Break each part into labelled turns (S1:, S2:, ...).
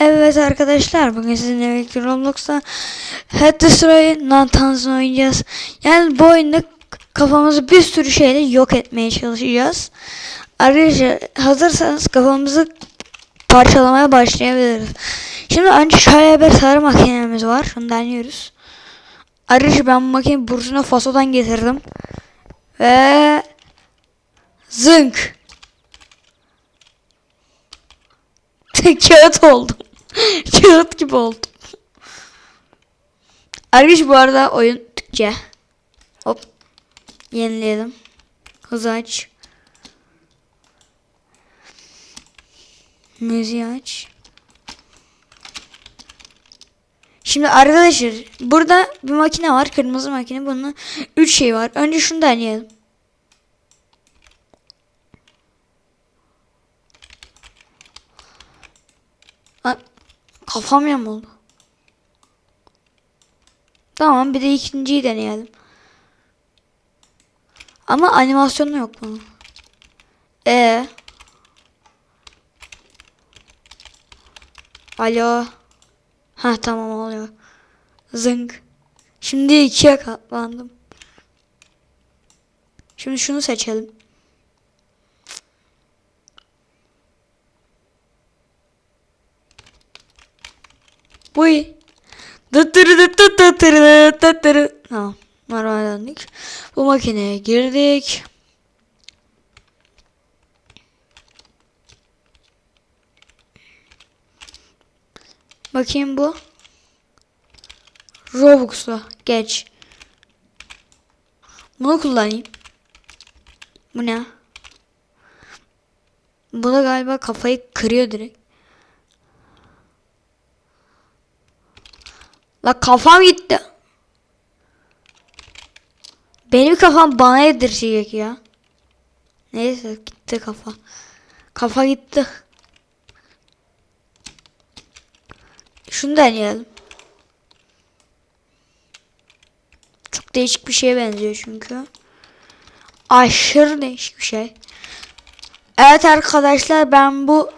S1: Evet arkadaşlar bugün sizinle birlikte Roblox'ta Head Destroy Natanz oynayacağız. Yani bu oyunda kafamızı bir sürü şeyle yok etmeye çalışacağız. Ayrıca hazırsanız kafamızı parçalamaya başlayabiliriz. Şimdi önce şöyle bir sarı makinemiz var. Şunu deniyoruz. Ayrıca ben bu makineyi Burkina Faso'dan getirdim. Ve zınk. Kağıt oldum. Kağıt gibi oldum. Arkadaş bu arada oyun Türkçe. Hop. Yenileyelim. Hız aç. Müziği aç. Şimdi arkadaşlar burada bir makine var. Kırmızı makine. Bunun 3 şey var. Önce şunu deneyelim. Kafam yamuldu. Tamam bir de ikinciyi deneyelim. Ama animasyonu yok bunun. E. Alo. Ha tamam oluyor. Zınk. Şimdi ikiye katlandım. Şimdi şunu seçelim. Dıttırı. Tamam. Normal döndük. Bu makineye girdik. Bakayım bu. Robux'u geç. Bunu kullanayım. Bu ne? Bu da galiba kafayı kırıyor direkt. La kafam gitti. Benim kafam bana yedirecek ya. Neyse gitti kafa. Kafa gitti. Şunu deneyelim. Çok değişik bir şeye benziyor çünkü. Aşırı değişik bir şey. Evet arkadaşlar ben bu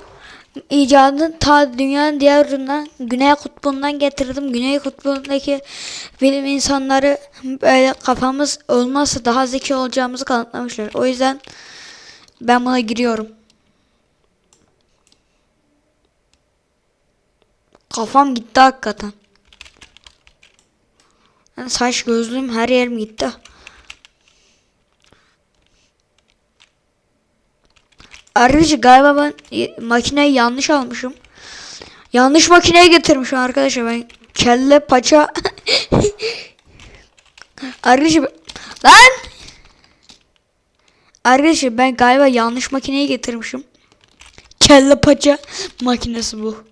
S1: icadın ta dünyanın diğer ucundan Güney Kutbu'ndan getirdim. Güney Kutbu'ndaki bilim insanları böyle kafamız olmazsa daha zeki olacağımızı kanıtlamışlar. O yüzden ben buna giriyorum. Kafam gitti hakikaten. Yani saç gözlüğüm her yerim gitti. Ayrıca galiba ben makineyi yanlış almışım. Yanlış makineye getirmişim arkadaşlar ben kelle paça Ayrıca ben- Arkadaşlar ben galiba yanlış makineyi getirmişim. Kelle paça makinesi bu.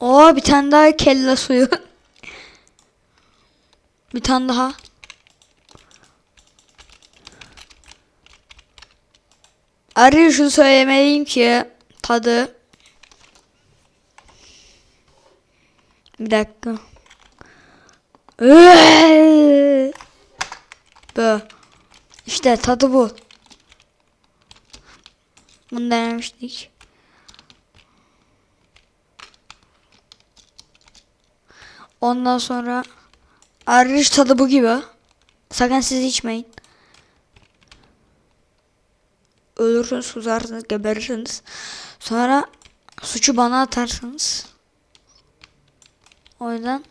S1: Oo bir tane daha kelle suyu. bir tane daha. Ayrıca şunu söylemeliyim ki tadı bir dakika. Bu. İşte tadı bu. Bunu denemiştik. Ondan sonra ayrıca tadı bu gibi. Sakın siz içmeyin. Ölürsünüz, kuzarsınız, geberirsiniz. Sonra suçu bana atarsınız. O yüzden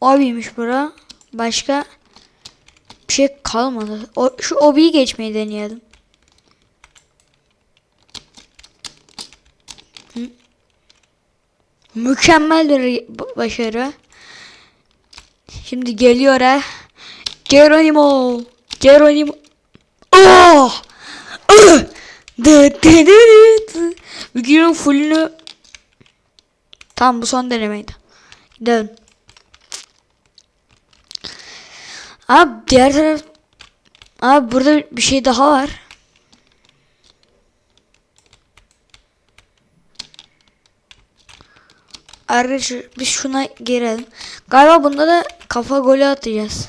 S1: obiymiş bura. Başka bir şey kalmadı. O, şu obiyi geçmeyi deneyelim. Hı? Mükemmel bir başarı. Şimdi geliyor ha. Geronimo. Geronimo. Oh! Videonun fullünü Tamam bu son denemeydi. Gidelim. Abi diğer taraf Abi burada bir şey daha var. Arkadaşlar biz şuna girelim. Galiba bunda da kafa golü atacağız.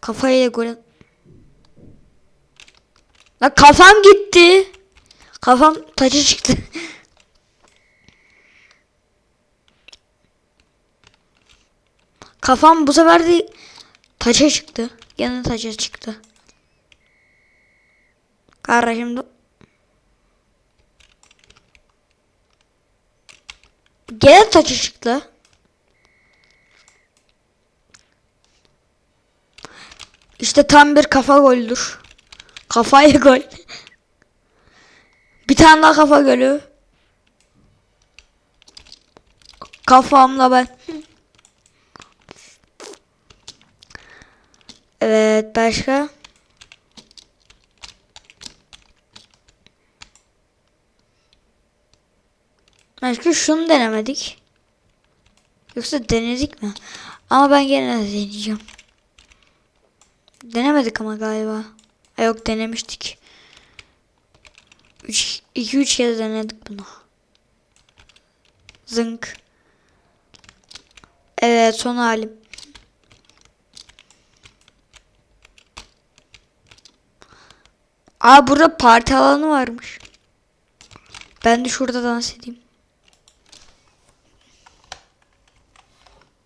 S1: Kafayla gol at- La kafam gitti. Kafam taça çıktı. Kafam bu sefer de taça çıktı. Gene taça çıktı. Kardeşim dur. Gene taça çıktı. İşte tam bir kafa goldür. Kafaya gol. Bir tane daha kafa golü. Kafamla ben. Evet başka. Başka şunu denemedik. Yoksa denedik mi? Ama ben gene de deneyeceğim. Denemedik ama galiba. Ha, yok denemiştik. 3 2 3 kez denedik bunu. Zınk. Evet son halim. Aa burada parti alanı varmış. Ben de şurada dans edeyim.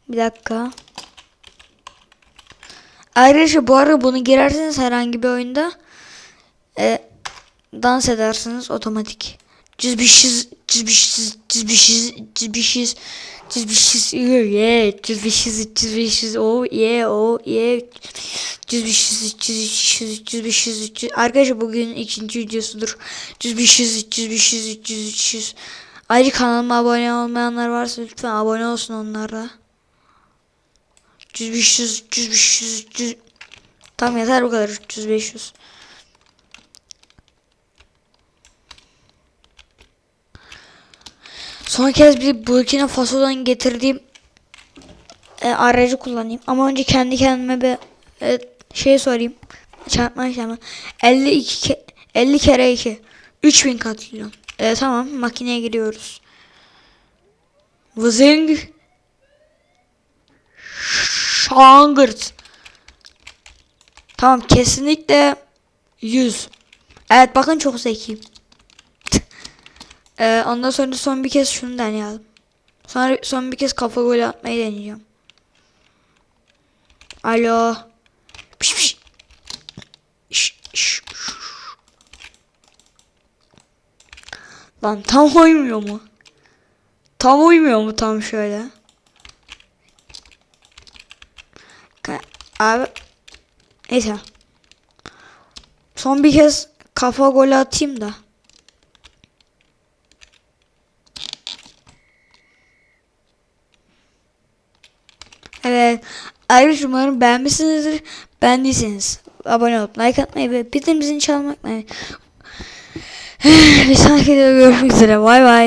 S1: Bir dakika. Ayrıca bu arada bunu girerseniz herhangi bir oyunda e, dans edersiniz otomatik. Cizbişiz, cizbişiz, cizbişiz, cizbişiz, cizbişiz, yeah, cizbişiz, cizbişiz, oh yeah, oh yeah, cizbişiz, cizbişiz, cizbişiz, ciz- Arkadaşlar bugün ikinci videosudur. Cizbişiz, cizbişiz, cizbişiz. Ayrıca kanalıma abone olmayanlar varsa lütfen abone olsun onlara. Cüz 500, cüz 500, cüz... Tamam yeter bu kadar. Cüz 500. Son kez bir Burkina Faso'dan getirdiğim e, aracı kullanayım. Ama önce kendi kendime bir e, şey sorayım. Çarpma işlemi. 52 ke 50 kere 2. 3000 katrilyon. E, tamam makineye giriyoruz. Vızing. Şangırt. Tamam kesinlikle 100. Evet bakın çok zekiyim. ee, ondan sonra son bir kez şunu deneyelim. Sonra son bir kez kafa golü atmayı deneyeceğim. Alo. Piş piş. Şş, şş, şş. Lan tam uymuyor mu? Tam uymuyor mu tam şöyle? Abi neyse. Son bir kez kafa golü atayım da. Evet. Ayrıca umarım beğenmişsinizdir. Beğendiyseniz abone olup like atmayı ve bildirimizin çalmak unutmayın. Bir sonraki videoda görüşmek üzere. Bay bay.